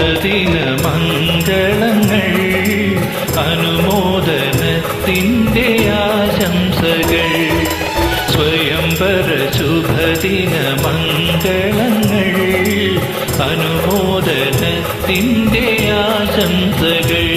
ശുഭദിന മംഗളങ്ങൾ അനുമോദനത്തിന്റെ ആശംസകൾ. സ്വയംവര ശുഭദിന മംഗളങ്ങൾ അനുമോദനത്തിന്റെ ആശംസകൾ.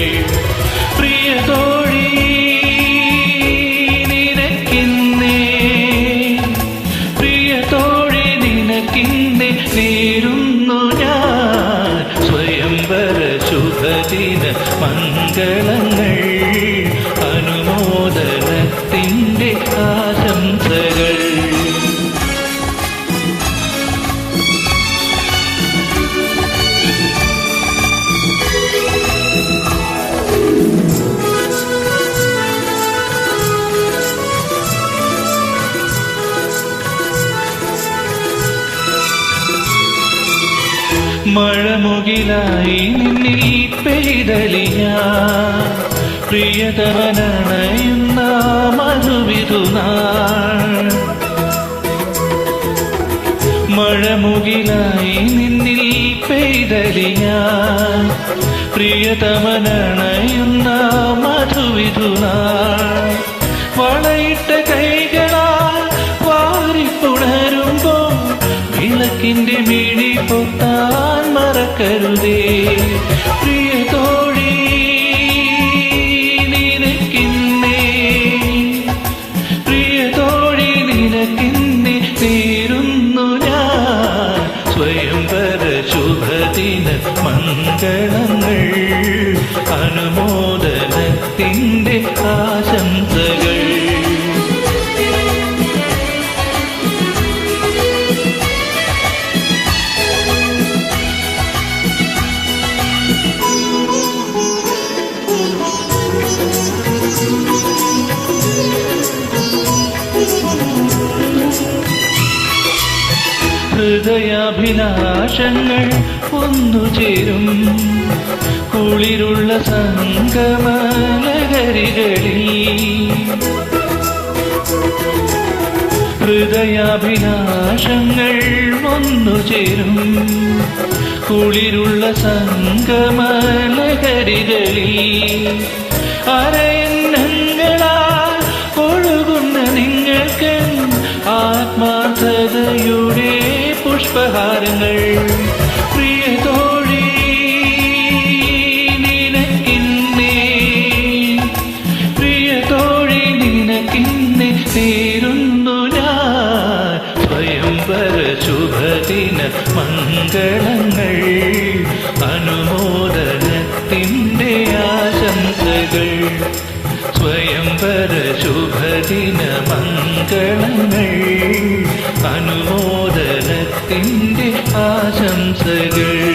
മഴമുകിലായി നിന്നിൽ പെയ്തലിയ പ്രിയതവനണയുന്ന മഴ മഴമുകിലായി നിന്നിൽ പെയ്തലിയ പ്രിയതമനണയുന്ന മധുവിതുനാൾ വളയിട്ട കൈകളാൽ വാരിപ്പുണരുമ്പോ വിളക്കിന്റെ മിഴി പൊത്താൻ മറക്കരുതേ പ്രിയ തോഴി നിനക്കിന്നേ. പ്രിയ തോഴി നിനക്കിന്നെ. തീരുന്നു ഞാൻ സ്വയംവര ശുഭദിന മംഗളങ്ങൾ. അനുമോദനത്തിന്റെ ആശംസകൾ ഹൃദയാഭിലാഷങ്ങൾ ഒന്നുചേരും. കുളിരുള്ള സംഗമലകരികളിൽ ഹൃദയാഭിലാഷങ്ങൾ ഒന്നുചേരും. കുളിരുള്ള സംഗമലകരികളിൽ അരയന്നങ്ങളാൽ തോഴി നിനക്കിന്നേ. ഞാൻ. ശുഭദിന മംഗളങ്ങൾ. അനുമോദനത്തിന്റെ അനുമോദനത്തിന്റെ ആശംസകൾ.